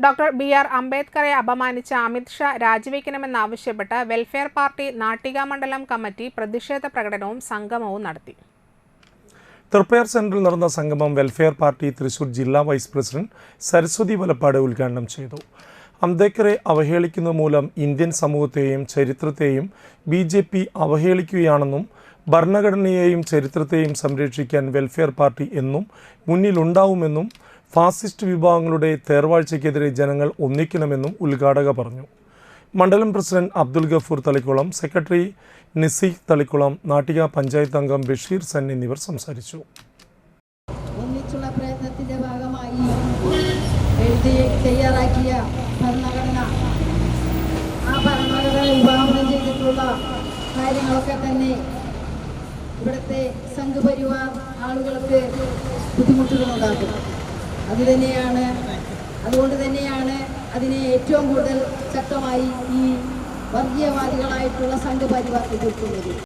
Doctor B R അംബേദ്കറെ അപമാനിച്ച അമിത് ഷാ രാജിവെക്കണമെന്നാവശ്യപ്പെട്ട് വെൽഫെയർ പാർട്ടി നാട്ടിക മണ്ഡലം കമ്മിറ്റി പ്രതിഷേധ പ്രകടനവും സംഗമവും നടത്തി. തൃപ്പയാർ സെന്ററിൽ നടന്ന സംഗമം വെൽഫെയർ പാർട്ടി തൃശൂർ ജില്ലാ വൈസ് പ്രസിഡന്റ് സരസ്വതി വലപ്പാട് ഉദ്ഘാടനം ചെയ്തു. അംബേദ്കറെ അവഹേളിക്കുന്ന മൂലം ഇന്ത്യൻ സമൂഹത്തെയും ചരിത്രത്തെയും ബി ജെ പി അവഹേളിക്കുകയാണെന്നും ഭരണഘടനയെയും ചരിത്രത്തെയും സംരക്ഷിക്കാൻ വെൽഫെയർ പാർട്ടി എന്നും മുന്നിലുണ്ടാവുമെന്നും ഫാസിസ്റ്റ് വിഭാഗങ്ങളുടെ തേർവാഴ്ചയ്ക്കെതിരെ ജനങ്ങൾ ഒന്നിക്കണമെന്നും ഉദ്ഘാടക പറഞ്ഞു. മണ്ഡലം പ്രസിഡന്റ് അബ്ദുൽ ഗഫൂർ തളിക്കുളം സെക്രട്ടറി നിസീഖ് തളിക്കുളം നാട്ടിക പഞ്ചായത്ത് അംഗം ബഷീർ സൻ എന്നിവർ സംസാരിച്ചു. ഭാഗമായി തയ്യാറാക്കിയ ഭരണഘടന ആ കാര്യങ്ങളൊക്കെ തന്നെ ഇവിടുത്തെ സംഘപരിവാർ ആളുകൾക്ക് ബുദ്ധിമുട്ടുകളുണ്ടാക്കും. അത് തന്നെയാണ് അതുകൊണ്ട് തന്നെയാണ് അതിനെ ഏറ്റവും കൂടുതൽ ശക്തമായി ഈ വർഗീയവാദികളായിട്ടുള്ള സംഘപരിവാർ എതിർക്കുന്നത്.